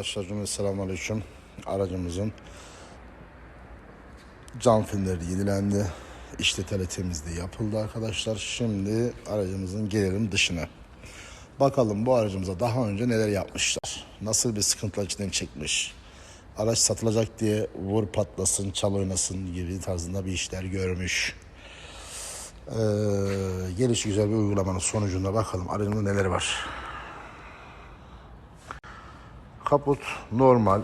Arkadaşlar cümle selamünaleyküm. Aracımızın cam filmleri yenilendi. İşte tele temizliği yapıldı arkadaşlar. Şimdi aracımızın gelelim dışına. Bakalım bu aracımıza daha önce neler yapmışlar. Nasıl bir sıkıntılar içinden çekmiş. Araç satılacak diye vur patlasın, çal oynasın gibi tarzında bir işler görmüş. Ee, gelişi güzel bir uygulamanın sonucunda bakalım aracımda neler var. Kaput normal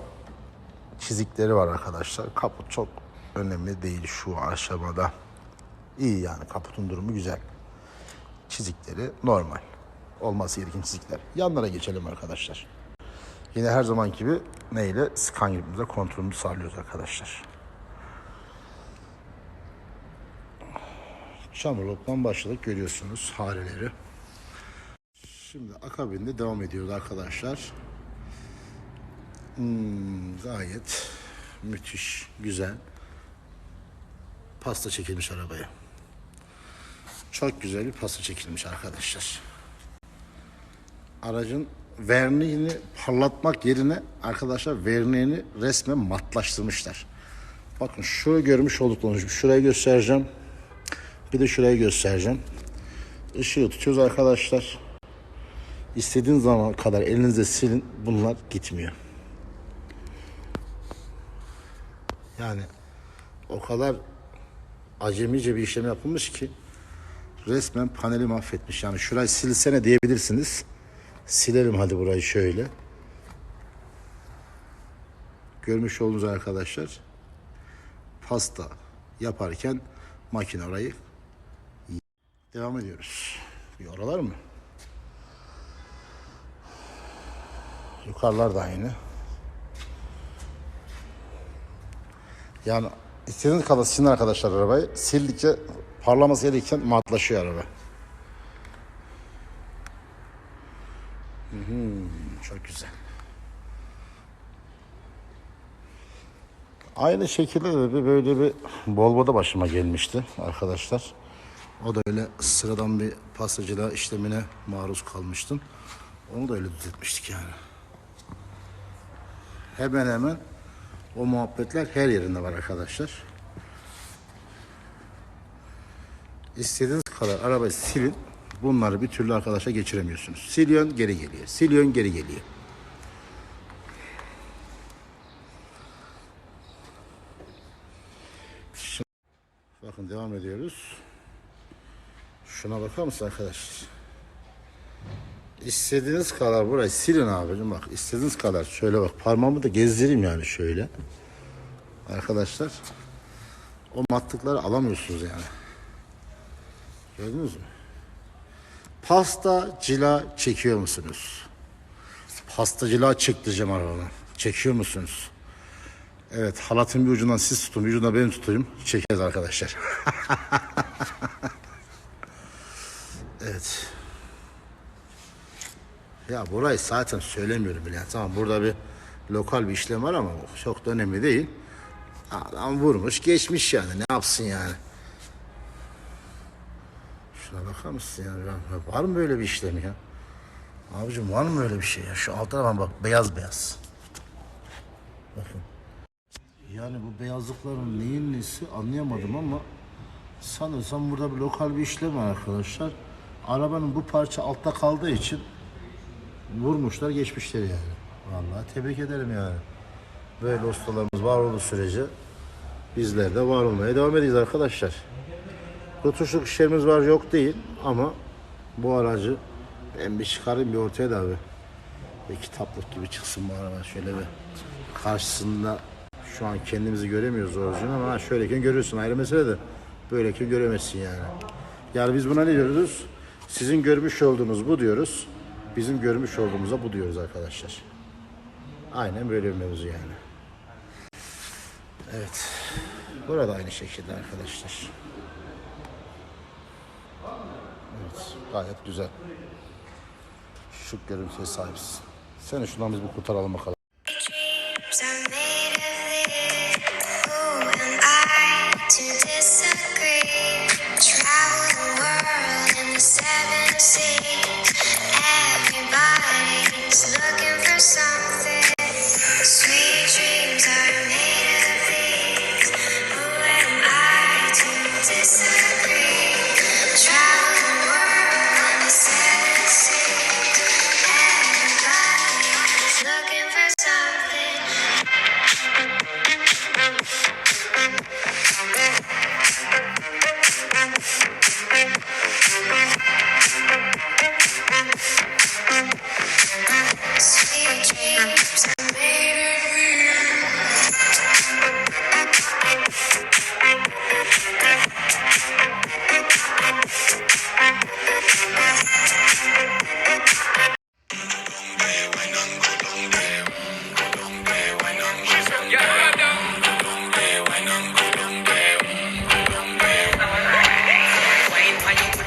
çizikleri var arkadaşlar. Kaput çok önemli değil şu aşamada. İyi yani kaputun durumu güzel. Çizikleri normal. Olması gereken çizikler. Yanlara geçelim arkadaşlar. Yine her zaman gibi neyle? Scan yapımıza kontrolümüzü sağlıyoruz arkadaşlar. Çamurluktan başladık görüyorsunuz hareleri. Şimdi akabinde devam ediyoruz arkadaşlar. Hmm, gayet müthiş, güzel. Pasta çekilmiş arabaya. Çok güzel bir pasta çekilmiş arkadaşlar. Aracın verniğini parlatmak yerine arkadaşlar verniğini resmen matlaştırmışlar. Bakın şu görmüş olduklarınız şurayı göstereceğim. Bir de şurayı göstereceğim. Işığı tutuyoruz arkadaşlar. İstediğiniz zaman kadar elinizde silin. Bunlar gitmiyor. Yani o kadar acemice bir işlem yapılmış ki resmen paneli mahvetmiş. Yani şurayı silsene diyebilirsiniz. Silelim hadi burayı şöyle. Görmüş olduğunuz arkadaşlar pasta yaparken makine orayı devam ediyoruz. Bir oralar mı? Yukarılar da aynı. Yani istediğiniz kadar silin arkadaşlar arabayı. Sildikçe parlaması gerekirken matlaşıyor araba. Hmm, çok güzel. Aynı şekilde de bir böyle bir Volvo'da başıma gelmişti arkadaşlar. O da öyle sıradan bir pastacılığa işlemine maruz kalmıştım. Onu da öyle düzeltmiştik yani. Hemen hemen o muhabbetler her yerinde var arkadaşlar. İstediğiniz kadar arabayı silin. Bunları bir türlü arkadaşa geçiremiyorsunuz. Siliyorsun geri geliyor. Siliyorsun geri geliyor. Şimdi, bakın devam ediyoruz. Şuna bakar mısın arkadaşlar? İstediğiniz kadar burayı silin abicim bak. istediğiniz kadar şöyle bak parmağımı da gezdireyim yani şöyle. Arkadaşlar o matlıkları alamıyorsunuz yani. Gördünüz mü? Pasta cila çekiyor musunuz? Pasta cila çektireceğim arabadan. Çekiyor musunuz? Evet halatın bir ucundan siz tutun bir ucundan ben tutayım. Çekeriz arkadaşlar. evet. Ya burayı zaten söylemiyorum bile. Tamam burada bir lokal bir işlem var ama çok da önemli değil. Adam vurmuş geçmiş yani ne yapsın yani. Şuna bakar mısın ya? Ya Var mı böyle bir işlem ya? Abicim var mı öyle bir şey ya? Şu alt tarafa bak beyaz beyaz. Bakın. Yani bu beyazlıkların neyin nesi anlayamadım ama sanırsam burada bir lokal bir işlem var arkadaşlar. Arabanın bu parça altta kaldığı için vurmuşlar geçmişler yani. Vallahi tebrik ederim yani. Böyle ustalarımız var olduğu sürece bizler de var olmaya devam edeceğiz arkadaşlar. Rutuşluk işlerimiz var yok değil ama bu aracı ben bir çıkarayım bir ortaya da abi. Bir kitaplık gibi çıksın bu araba şöyle bir karşısında şu an kendimizi göremiyoruz orijinal ama şöyleyken görüyorsun ayrı mesele de böyleyken göremezsin yani. Yani biz buna ne diyoruz? Sizin görmüş olduğunuz bu diyoruz. Bizim görmüş olduğumuza bu diyoruz arkadaşlar. Aynen böyle bir mevzu yani. Evet. Burada aynı şekilde arkadaşlar. Evet. Gayet güzel. Şık görüntüye sahipsin. Seni şundan biz bir kurtaralım bakalım. Disagree? Travel.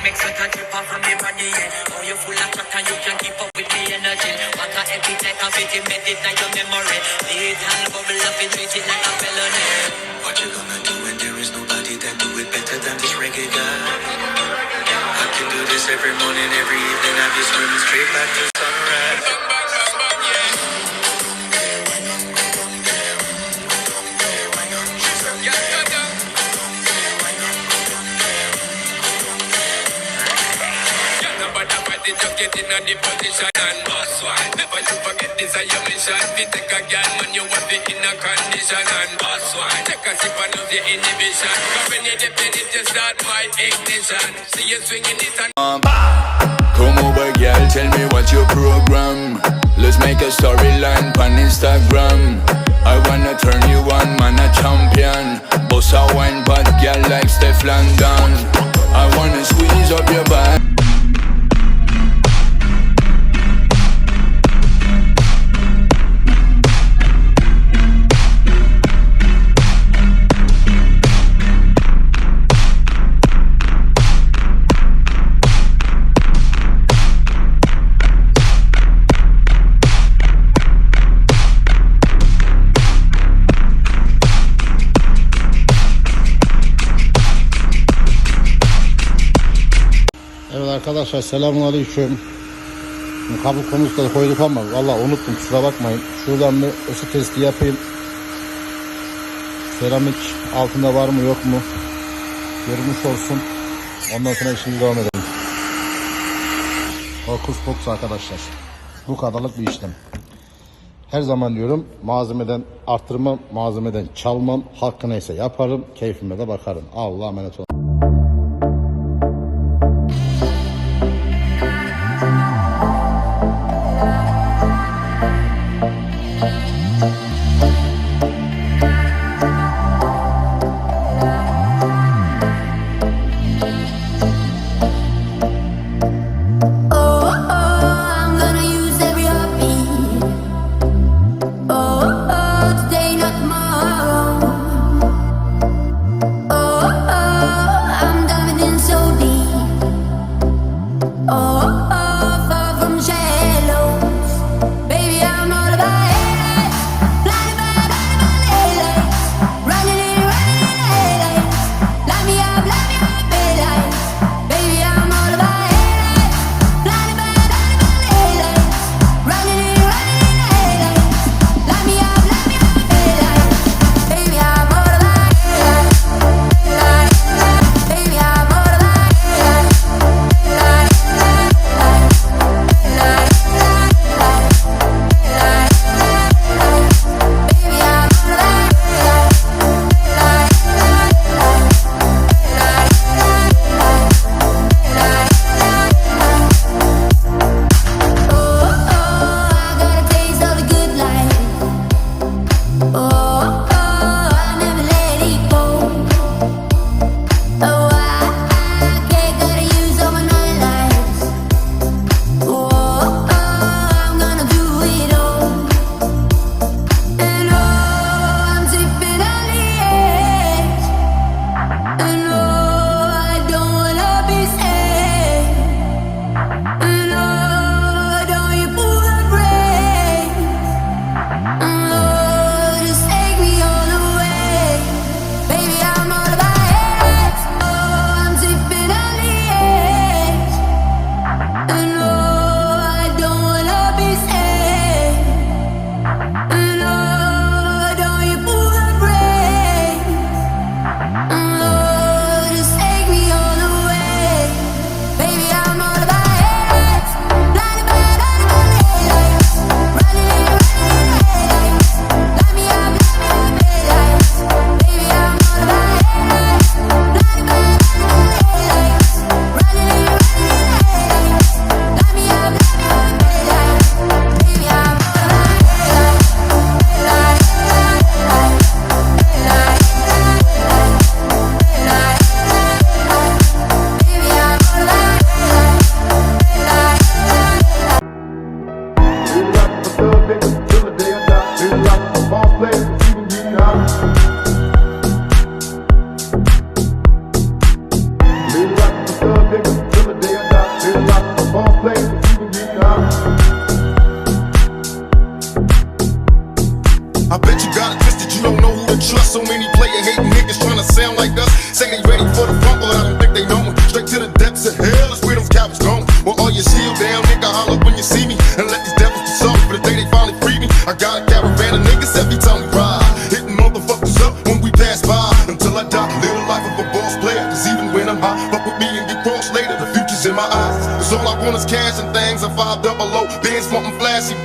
flex, you can trip off from the body, yeah. Oh, you're full of chat and you can't keep up with the energy. What a appetite of it, you it now your memory. Little bubble up, it treat it like a felony. What you gonna do when there is nobody that do it better than this reggae guy? I can do this every morning, every evening. I be screaming straight back to. Get in a the position and boss one. Never you forget this is your mission. Fi take a girl when you want it in a condition and boss one. Take a sip and lose the inhibition. Cause when you dip in it, you start my ignition. See you swinging it and um, Come over, girl, tell me what's your program. Let's make a storyline on Instagram. I wanna turn you on, man, a champion. Boss a wine, but girl like Steph London. I wanna squeeze up your back. Evet arkadaşlar selamun aleyküm. Şimdi Kablo konusunda koyduk ama valla unuttum kusura bakmayın. Şuradan bir ısı testi yapayım. Seramik altında var mı yok mu? Görmüş olsun. Ondan sonra işimize devam edelim. Fokus fokus arkadaşlar. Bu kadarlık bir işlem. Her zaman diyorum malzemeden arttırmam, malzemeden çalmam. Hakkı neyse yaparım, keyfime de bakarım. Allah'a emanet olun.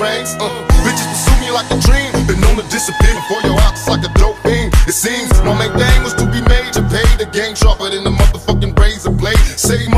Uh. Bitches pursue me like a dream, been known to disappear before your eyes like a dope beam. It seems my main thing was to be made to pay the game sharper than the motherfucking razor blade. Save